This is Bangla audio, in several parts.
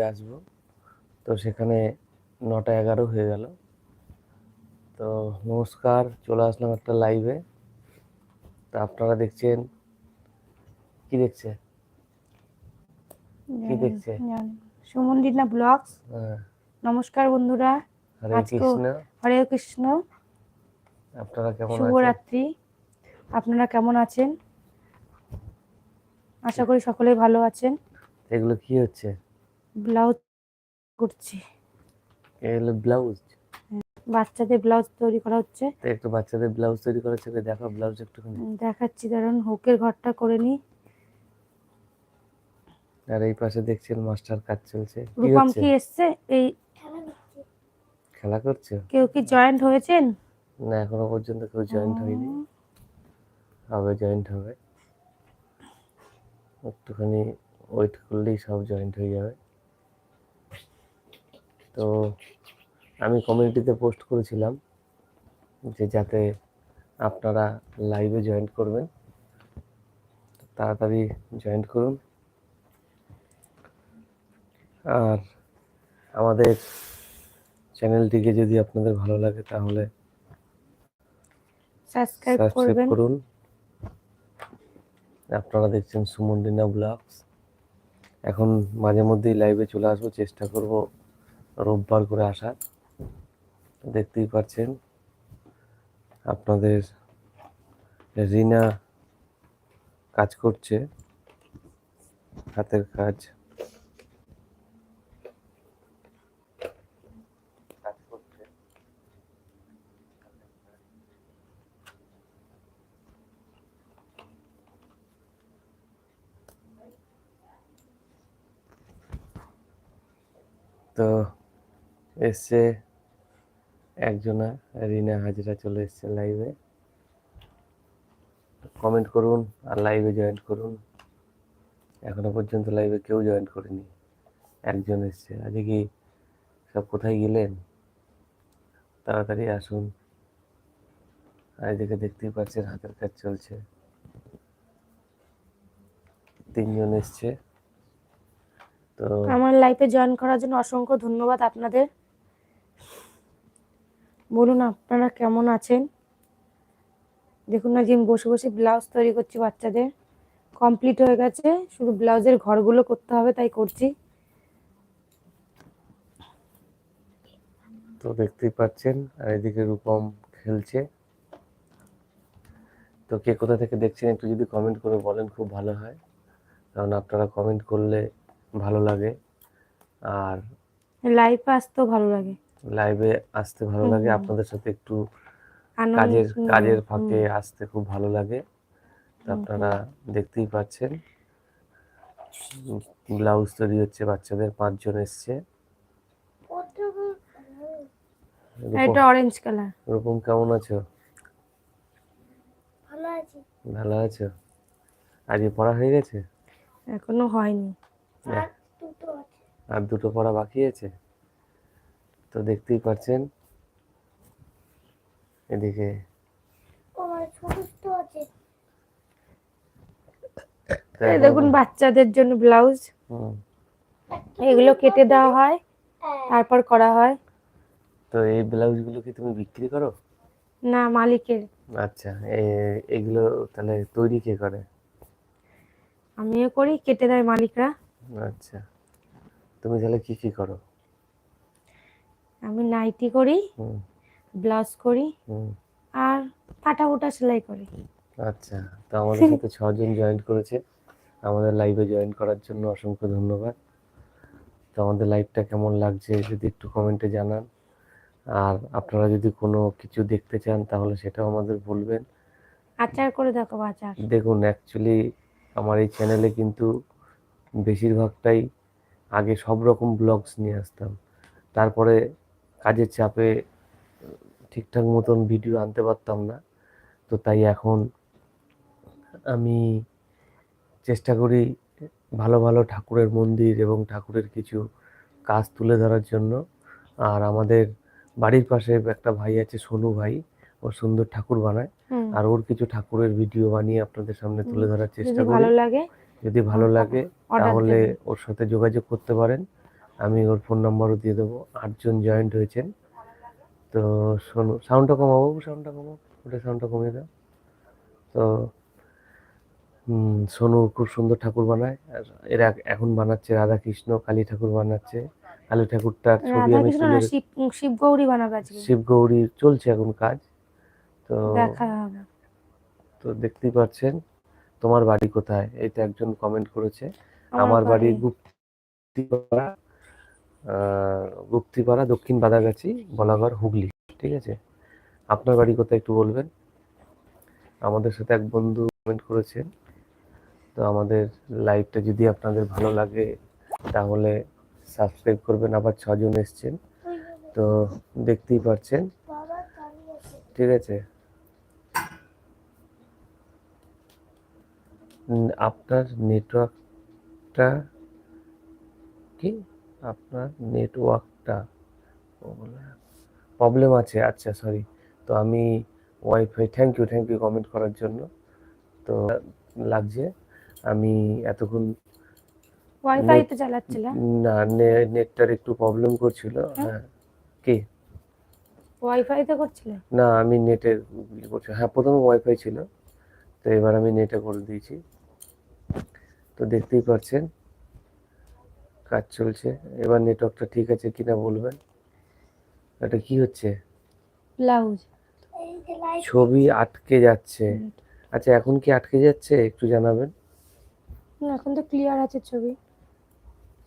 আসব। তো সেখানে নটা এগারো হয়ে গেল। তো নমস্কার চলে আসলাম একটা লাইভে তা আপনারা দেখছেন? কি দেখছে? কি দেখছে? সুমন্দিনা ব্লগস হ্যাঁ, নমস্কার বন্ধুরা। হরে কৃষ্ণ। হরে কৃষ্ণ। আপনারা কেমন আছেন? শুভরাত্রি। আপনারা কেমন আছেন? আশা করি সকলেই ভালো আছেন। এগুলো কি হচ্ছে? ব্লাউজ করছি। এগুলো ব্লাউজ? বাচ্চাদের ব্লাউজ তৈরি করা হচ্ছে। তো একটু বাচ্চাদের ব্লাউজ তৈরি করেছে দেখো ব্লাউজ একটুখানি। দেখাচ্ছি দাঁড়ান হোকের ঘরটা করে নি আর এই পাশে দেখছেন মাস্টার কাজ চলছে। কি রূপম কি এসছে? এই খেলা করছে? কেউ কি জয়েন্ট হয়েছেন? না এখনও পর্যন্ত কেউ জয়েন্ট হয়নি। হবে জয়েন্ট হবে। একটুখানি ওয়েট করলেই সব জয়েন্ট হয়ে যাবে। তো আমি কমিউনিটিতে পোস্ট করেছিলাম যে যাতে আপনারা লাইভে জয়েন করবেন। তাড়াতাড়ি জয়েন করুন। আর আমাদের চ্যানেলটিকে যদি আপনাদের ভালো লাগে তাহলে সাবস্ক্রাইব করুন। আপনারা দেখছেন সুমন সুমন্ডিনা ব্লগস। এখন মাঝে মধ্যেই লাইভে চলে আসব চেষ্টা করব রোববার করে আসার দেখতেই পাচ্ছেন আপনাদের রিনা কাজ করছে হাতের কাজ। তো এসছে একজনা রিনা হাজরা চলে এসছে লাইভে কমেন্ট করুন আর লাইভে জয়েন করুন। এখনও পর্যন্ত লাইভে কেউ জয়েন করেনি। একজন এসছে। আজকে কি সব কোথায় গেলেন? তাড়াতাড়ি আসুন। আর এদিকে দেখতেই পাচ্ছেন হাতের কাজ চলছে। তিনজন এসছে। তো আমার লাইফে জয়েন করার জন্য অসংখ্য ধন্যবাদ আপনাদের। বলুন আপনারা কেমন আছেন? দেখুন না যে আমি বসে বসে ব্লাউজ তৈরি করছি বাচ্চাদের। কমপ্লিট হয়ে গেছে শুধু ব্লাউজের ঘরগুলো করতে হবে তাই করছি। তো দেখতেই পাচ্ছেন আর এদিকে রূপম খেলছে। তো কে কোথা থেকে দেখছেন একটু যদি কমেন্ট করে বলেন খুব ভালো হয়। কারণ আপনারা কমেন্ট করলে ভালো লাগে। আর লাইফে আসতেও ভালো লাগে। লাইভে আসতে ভালো লাগে আপনাদের সাথে একটু কাজের কাজের ফাঁকে আসতে খুব ভালো লাগে। তো আপনারা দেখতেই পাচ্ছেন। ব্লাউজ তৈরি হচ্ছে বাচ্চাদের পাঁচজন এসছে। আর এটা অরেঞ্জ কালার রূপম কেমন আছো? ভালো আছি। ভালো আছো? আজকে পড়া হয়ে গেছে? এখনও হয়নি। হ্যাঁ। আর দুটো আছে। আর দুটো পড়া বাকি আছে? তো দেখতেই পাচ্ছেন। এদিকে। আমার ছোট ছোট আছে। তো এই দেখুন বাচ্চাদের জন্য ব্লাউজ। হুম, এগুলো কেটে দেওয়া হয় হ্যাঁ, তারপর করা হয়। তো এই ব্লাউজগুলো কি তুমি বিক্রি করো? না মালিকের। আচ্ছা এ- এগুলো তাহলে তৈরি কে করে? আমিও করি কেটে দেয় মালিকরা। আচ্ছা তুমি তাহলে কি কি করো? আমি নাইটি করি ব্লাউজ করি আর ফাটা ফুটা সেলাই করি। আচ্ছা তো আমাদের সাথে ছজন জয়েন করেছে। আমাদের লাইভে জয়েন করার জন্য অসংখ্য ধন্যবাদ। তো আমাদের লাইভটা কেমন লাগছে যদি একটু কমেন্টে জানান। আর আপনারা যদি কোনো কিছু দেখতে চান তাহলে সেটাও আমাদের বলবেন। আচার করে দেখো আচার। দেখুন অ্যাকচুয়ালি আমার এই চ্যানেলে কিন্তু বেশিরভাগটাই আগে সব রকম ব্লগস নিয়ে আসতাম। তারপরে কাজের চাপে ঠিকঠাক মতন ভিডিও আনতে পারতাম না। তো তাই এখন আমি চেষ্টা করি ভালো ভালো ঠাকুরের মন্দির এবং ঠাকুরের কিছু কাজ তুলে ধরার জন্য। আর আমাদের বাড়ির পাশে একটা ভাই আছে সোনু ভাই। ও সুন্দর ঠাকুর বানায়। আর ওর কিছু ঠাকুরের ভিডিও বানিয়ে আপনাদের সামনে তুলে ধরার চেষ্টা ভালো করি। লাগে যদি ভালো লাগে তাহলে ওর সাথে যোগাযোগ করতে পারেন। আমি ওর ফোন নাম্বারও দিয়ে দেবো। আটজন জয়েন্ট হয়েছেন। তো শোনো সাউন্ডটা কমাবো সাউন্ডটা কমাবো ওটা সাউন্ডটা কমিয়ে দাও। তো সোনু খুব সুন্দর ঠাকুর বানায়। আর এরা এখন বানাচ্ছে রাধা কৃষ্ণ কালী ঠাকুর বানাচ্ছে। কালী ঠাকুরটার ছবি আমি শিব গৌরী বানাবে শিব গৌরী চলছে এখন কাজ। তো তো দেখতেই পাচ্ছেন তোমার বাড়ি কোথায়? এইটা একজন কমেন্ট করেছে। আমার বাড়ি গুপ্তিপাড়া গুপ্তিপাড়া দক্ষিণ বাদাগাছি, বলাগড়, হুগলি, ঠিক আছে? আপনার বাড়ি কোথায় একটু বলবেন? আমাদের সাথে এক বন্ধু কমেন্ট করেছেন। তো আমাদের লাইভটা যদি আপনাদের ভালো লাগে, তাহলে সাবস্ক্রাইব করবেন। আবার ছজন এসছেন, তো দেখতেই পাচ্ছেন ঠিক আছে? আপনার নেটওয়ার্কটা কি? আপনার নেটওয়ার্কটা প্রবলেম আছে আচ্ছা সরি তো আমি wifi thank you thank you comment করার জন্য। তো লাগছে আমি এতক্ষণ ওয়াইফাই তো চালাচ্ছিল না নেটটার একটু প্রবলেম করছিল হ্যাঁ। কি? ওয়াইফাই তো করছিলে? না আমি নেটে করছি হ্যাঁ প্রথমে ওয়াইফাই ছিল। তো এবার আমি নেটে করে দিয়েছি। তো দেখতেই পাচ্ছেন কাজ চলছে। এবার নেটওয়ার্কটা ঠিক আছে কিনা বলবেন? এটা কি হচ্ছে? ব্লাউজ ছবি আটকে যাচ্ছে। আচ্ছা এখন কি আটকে যাচ্ছে? একটু জানাবেন। না এখন তো ক্লিয়ার আছে ছবি।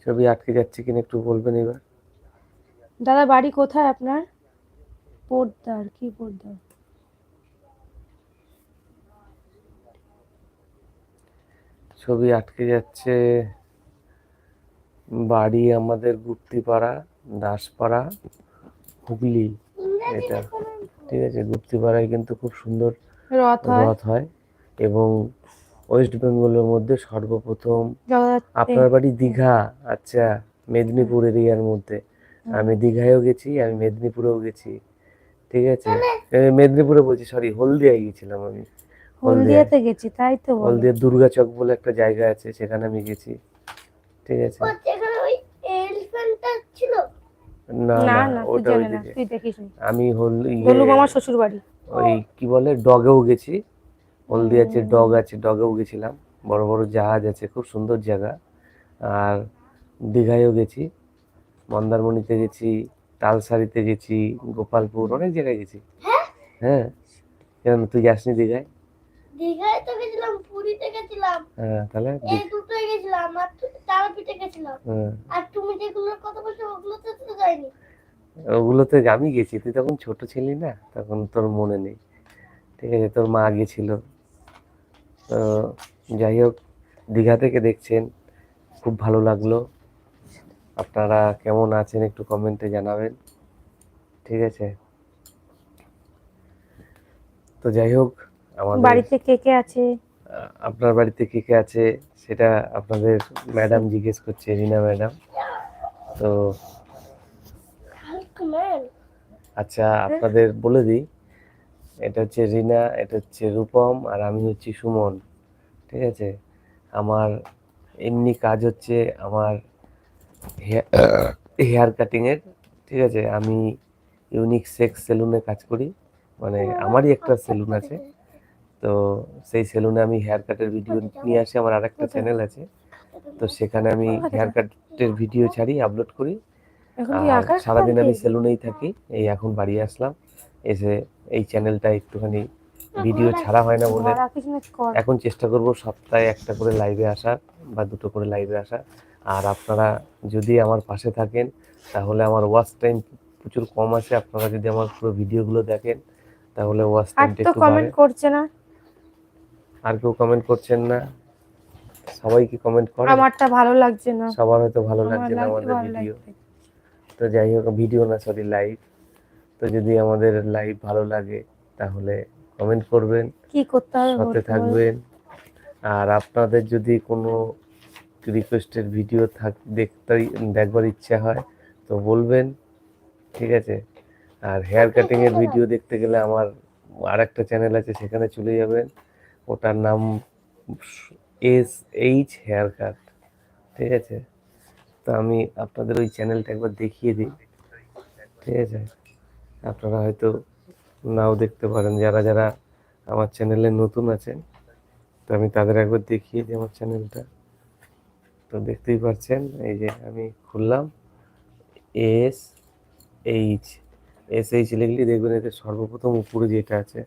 ছবি আটকে যাচ্ছে কিনা একটু বলবেন এবার। দাদা বাড়ি কোথায় আপনার? পোদ্দার কি পোদ্দার? ছবি আটকে যাচ্ছে। বাড়ি আমাদের গুপ্তিপাড়া দাসপাড়া হুগলি। এটা ঠিক আছে গুপ্তিপাড়ায় কিন্তু খুব সুন্দর রথ হয়। এবং ওয়েস্ট বেঙ্গলের মধ্যে সর্বপ্রথম আপনার বাড়ি দীঘা আচ্ছা মেদিনীপুর এরিয়ার মধ্যে। আমি দীঘায়ও গেছি আমি মেদিনীপুরেও গেছি। ঠিক আছে? মেদিনীপুরে বলছি সরি হলদিয়ায় গেছিলাম আমি। হলদিয়াতে গেছি তাই তো হলদিয়া দুর্গাচক বলে একটা জায়গা আছে সেখানে আমি গেছি। ঠিক আছে ও যেখানে ওই এলিফ্যান্টটা ছিল না না ওটা আমি হল ইয়ে, গোলু মামার শ্বশুর বাড়ি ওই কি বলে ডগেও গেছি। হলদিয়ার যে ডগ আছে ডগেও গেছিলাম। বড় বড় জাহাজ আছে খুব সুন্দর জায়গা। আর দীঘায়ও গেছি। মন্দারমণিতে গেছি তালসারিতে গেছি গোপালপুর অনেক জায়গায় গেছি। হ্যাঁ? কেন তুই যাসনি দীঘায়? দীঘায় তো গেছিলাম পুরীতে গেছিলাম। হ্যাঁ তাহলে এই দুটোই গেছিলাম আর তু- তারাপীঠে গেছিলাম আর তুমি যেগুলোর কথা বলছো ওগুলোতে তো যাইনি ওগুলোতে আমি গেছি। তুই তখন ছোট ছিলি না? তখন তোর মনে নেই। ঠিক আছে তোর মা গেছিল। তো যাই হোক দীঘা থেকে দেখছেন। খুব ভালো লাগল। আপনারা কেমন আছেন একটু কমেন্টে জানাবেন। ঠিক আছে? তো যাই হোক আমার বাড়িতে কে কে আছে? আপনার বাড়িতে কে কে আছে সেটা আপনাদের ম্যাডাম জিজ্ঞেস করছে রিনা ম্যাডাম তো আচ্ছা আপনাদের বলে দিই এটা হচ্ছে রিনা এটা হচ্ছে রূপম আর আমি হচ্ছি সুমন ঠিক আছে? আমার এমনি কাজ হচ্ছে আমার হেয়ার কাটিংয়ের ঠিক আছে? আমি ইউনিক সেক্স সেলুনে কাজ করি মানে আমারই একটা সেলুন আছে। তো সেই সেলুনে আমি হেয়ার কাটের ভিডিও নিয়ে আসি আমার আরেকটা চ্যানেল আছে। তো সেখানে আমি হেয়ার কাটের ভিডিও ছাড়ি আপলোড করি। আর সারাদিন আমি সেলুনেই থাকি এই এখন বাড়ি আসলাম। এসে এই চ্যানেলটা একটুখানি ভিডিও ছাড়া হয় না বলে এখন চেষ্টা করব সপ্তাহে একটা করে লাইভে আসার বা দুটো করে লাইভে আসা। আর আপনারা যদি আমার পাশে থাকেন তাহলে আমার ওয়াচ টাইম প্রচুর কম আছে। আপনারা যদি আমার পুরো ভিডিওগুলো দেখেন তাহলে ওয়াচ টাইমটা একটু কমেন্ট করছে না। আর কেউ কমেন্ট করছেন না। সবাই কি কমেন্ট করে আমারটা ভালো লাগছে না। সবার হয়তো ভালো লাগছে না আমাদের ভিডিও তো যাই হোক ভিডিও না সরি লাইভ তো যদি আমাদের লাইভ ভালো লাগে তাহলে কমেন্ট করবেন। কি করতে হবে সাথে থাকবেন। আর আপনাদের যদি কোনো রিকোয়েস্টের ভিডিও থাক দেখতে দেখবার ইচ্ছা হয় তো বলবেন। ঠিক আছে? আর হেয়ার কাটিং এর ভিডিও দেখতে গেলে আমার আর একটা চ্যানেল আছে সেখানে চলে যাবেন। ওটার নাম এস এইচ হেয়ার কাট ঠিক আছে? তো আমি আপনাদের ওই চ্যানেলটা একবার দেখিয়ে দিই ঠিক আছে? আপনারা হয়তো নাও দেখতে পারেন যারা যারা আমার চ্যানেলে নতুন আছেন তো আমি তাদের একবার দেখিয়ে দিই আমার চ্যানেলটা। তো দেখতেই পাচ্ছেন এই যে আমি খুললাম এস এইচ এস এইচ লিখলে দেখবেন এতে সর্বপ্রথম উপরে যেটা আছে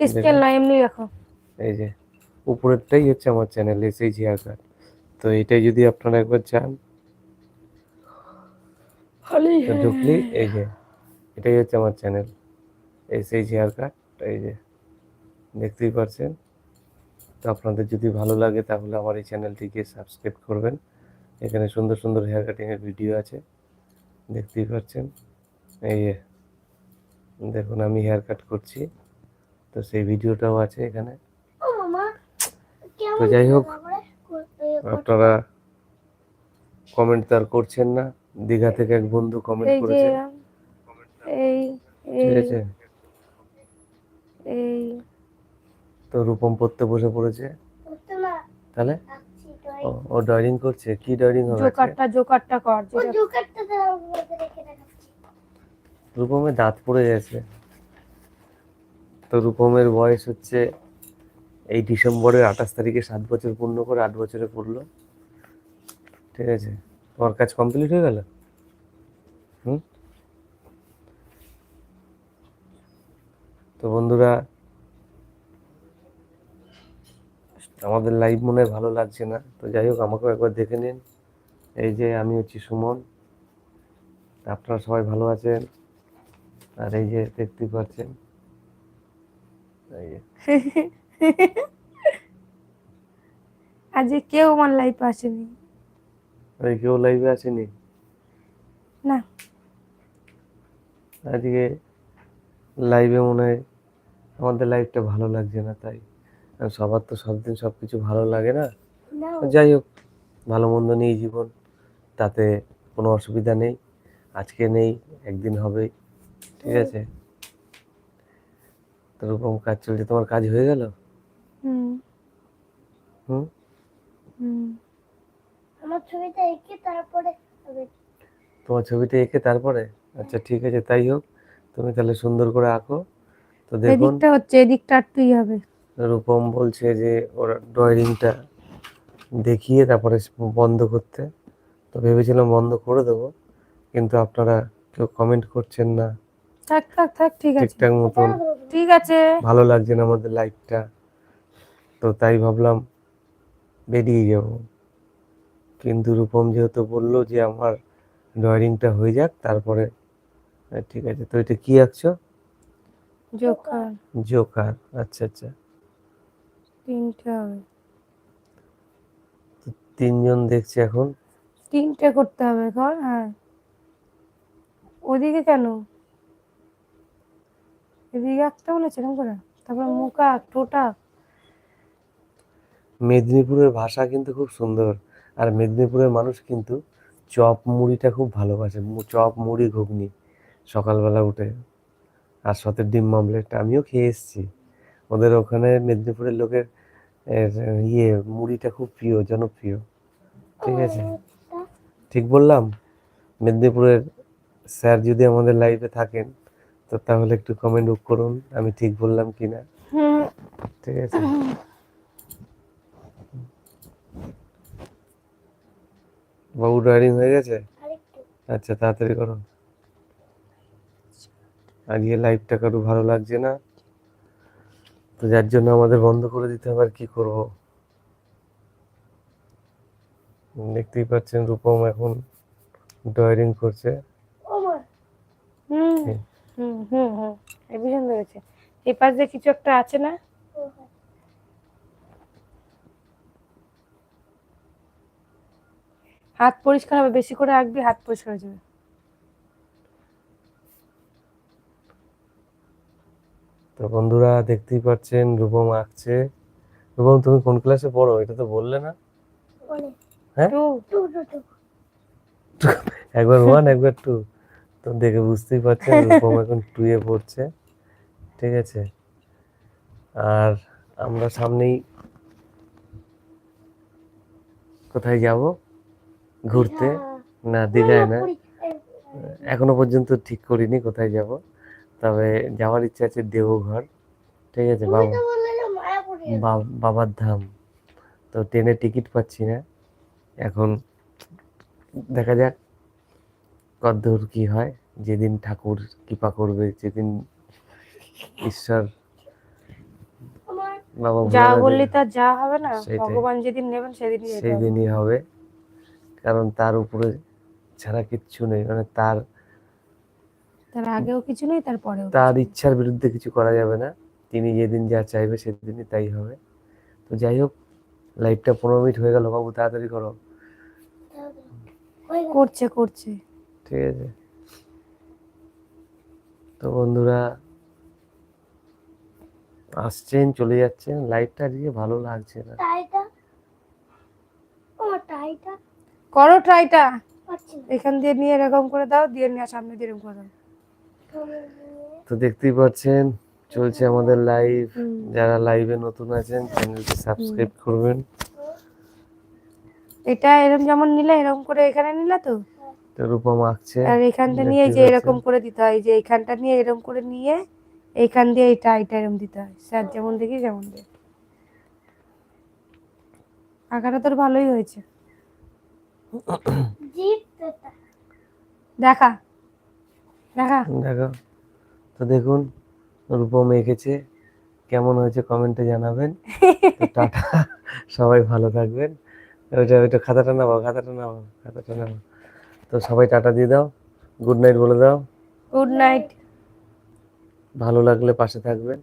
স্কেল না এমনি রাখো এই যে উপরেরটাই হচ্ছে আমার channel S H hair cut তো এটাই যদি আপনারা একবার চান তো ঢুকলি এই যে এটাই হচ্ছে আমার channel S H hair cut এই যে দেখতেই পারছেন? তো আপনাদের যদি ভালো লাগে তাহলে আমার এই চ্যানেলটিকে সাবস্ক্রাইব করবেন। এখানে সুন্দর সুন্দর হেয়ার কাটিংয়ের ভিডিও আছে দেখতেই পাচ্ছেন এই যে দেখুন আমি হেয়ার কাট করছি তো সেই ভিডিওটাও আছে এখানে। তো যাই হোক? আপনারা কমেন্ট তো আর করছেন না। দীঘা থেকে এক বন্ধু কমেন্ট করেছে। এই এই ঠিক আছে। এই। তো রূপম পড়তে বসে পড়েছে। তাহলে? ও- ও ড্রয়িং করছে। কি ড্রয়িং হবে? জোকারটা জোকারটা কর ও জোকারটা দাও রূপমের দাঁত পড়ে গেছে। তো রূপমের বয়স হচ্ছে এই ডিসেম্বরের আঠাশ তারিখে সাত বছর পূর্ণ করে আট বছরে পড়ল। ঠিক আছে? তোমার কাজ কমপ্লিট হয়ে গেল? হুম? তো বন্ধুরা, আমাদের লাইভ মনে ভালো লাগছে না। তো যাই হোক, আমাকেও একবার দেখে নিন। এই যে আমি হচ্ছি সুমন। আপনারা সবাই ভালো আছেন? আর এই যে দেখতেই পাচ্ছেন। এই যে। আজকে কেউ আমার লাইফে আসেনি। ওই কেউ লাইভে আসেনি? না। আজকে লাইভে মনে হয় আমাদের লাইভটা ভালো লাগছে না তাই। আর সবার তো সব দিন সব কিছু ভালো লাগে না। যাই হোক ভালো মন্দ নেই জীবন তাতে কোনো অসুবিধা নেই। আজকে নেই একদিন হবে ঠিক আছে? তো এরকম কাজ চলছে তোমার কাজ হয়ে গেল? আমার ছবিটা এঁকে তারপরে তোমার ছবিটা এঁকে তারপরে? আচ্ছা ঠিক আছে তাই হোক। তুমি তাহলে সুন্দর করে আঁকো। তো দেখুন। এদিকটা হচ্ছে এদিকটা হবে। রূপম বলছে যে ওর ড্রয়িংটা দেখিয়ে তারপরে বন্ধ করতে। তো ভেবেছিলাম বন্ধ করে দেবো কিন্তু আপনারা কেউ কমেন্ট করছেন না। থাক থাক থাক ঠিক আছে। ঠিকঠাক মতন। ঠিক আছে। ভালো লাগছে না আমাদের লাইফটা তো তাই ভাবলাম বেরিয়ে যাব। কিন্তু রূপম যেহেতু বলল যে আমার ড্রয়িংটা হয়ে যাক তারপরে ঠিক আছে তো এটা কি আঁকছো? জোকার জোকার আচ্ছা আচ্ছা। তিনটে তিনজন দেখছি এখন। তিনটে করতে হবে কর হ্যাঁ। ওদিকে কেন? এদিকে আঁকতে বলেছে এরকম করে? তারপর মুখ আঁক টোটা। মেদিনীপুরের ভাষা কিন্তু খুব সুন্দর। আর মেদিনীপুরের মানুষ কিন্তু চপ মুড়িটা খুব ভালোবাসে। চপ মুড়ি ঘুগনি সকালবেলা উঠে। আর সতের ডিম মামলেট আমিও খেয়ে এসেছি। ওদের ওখানে মেদিনীপুরের লোকের এর, ইয়ে মুড়িটা খুব প্রিয় জনপ্রিয়। ঠিক আছে? ঠিক বললাম? মেদিনীপুরের স্যার যদি আমাদের লাইফে থাকেন তো তাহলে একটু কমেন্ট করুন। আমি ঠিক বললাম কিনা? হুম। ঠিক আছে? বাবু ড্রয়িং হয়ে গেছে? আচ্ছা তাড়াতাড়ি করো। আজকে লাইভটা কারও ভালো লাগছে না? তো যার জন্য আমাদের বন্ধ করে দিতে হবে আর কি করব? দেখতেই পাচ্ছেন রূপম এখন ড্রয়িং করছে। হুম। হুম। হুম এই ভীষণ ধরেছে। এই পাশ কিছু একটা আছে না ও হ্যাঁ। হাত পরিষ্কার হবে বেশি করে আঁকবি হাত পরিষ্কার হয়ে যাবে। তো বন্ধুরা দেখতেই পাচ্ছেন রূপম আঁকছে। রূপম তুমি কোন ক্লাসে পড়ো? এটা তো বললে না। হ্যাঁ? একবার ওয়ান একবার টু তো দেখে বুঝতেই পারছেন রূপম এখন টু এ পড়ছে। ঠিক আছে? আর আমরা সামনেই কোথায় যাব? ঘুরতে। না। দীঘায় না? এখনও পর্যন্ত ঠিক করিনি কোথায় যাব। তবে যাওয়ার ইচ্ছা আছে দেওঘর। ঠিক আছে বাবা তো বাবার ধাম। তো ট্রেনে টিকিট পাচ্ছি না। এখন দেখা যাক কতদূর কি হয়। যেদিন ঠাকুর কৃপা করবে যেদিন ঈশ্বর বাবা যা বললি তার যা হবে না। ভগবান যেদিন নেবেন সেদিনই সেই হবে। কারণ তার উপরে ছাড়া কিচ্ছু নেই। মানে তার তার আগেও কিছু নেই তারপরেও তার ইচ্ছার বিরুদ্ধে কিছু করা যাবে না। তিনি যেদিন যা চাইবে সেদিনই তাই হবে। তো যাই হোক লাইভটা পনেরো মিনিট হয়ে গেল। বাবু তাড়াতাড়ি করো। করছে করছে। ঠিক আছে। তো বন্ধুরা আসছেন চলে যাচ্ছেন। লাইভটা আজকে ভালো লাগছে না। করো ট্রাইটা এখান দিয়ে নিয়ে এরকম করে দাও দিয়ে নিয়ে সামনে দিয়ে এরকম করে দাও। তো দেখতেই পাচ্ছেন চলছে আমাদের লাইভ যারা লাইভে নতুন আছেন চ্যানেলটি সাবস্ক্রাইব করবেন। এটা এরকম যেমন নিলে এরকম করে এখানে নিলে তো? তো রূপম আঁকছে। আর এখানটা নিয়ে যে এরকম করে দিতে হয় যে এইখানটা নিয়ে এরকম করে নিয়ে এইখান দিয়ে এইটা এইটা এরকম দিতে হয়। স্যার যেমন দেখি যেমন দেখ আঁকাটা তোর ভালোই হয়েছে। দেখা। দেখা। দেখো। তো দেখুন রূপম এঁকেছে। কেমন হয়েছে কমেন্টে জানাবেন। টাটা। সবাই ভালো থাকবেন। ওইটা ওইটা খাতাটা নাও খাতাটা নাও খাতাটা নাও। তো সবাই টাটা দিয়ে দাও। গুড নাইট বলে দাও। গুড নাইট ভালো লাগলে পাশে থাকবেন।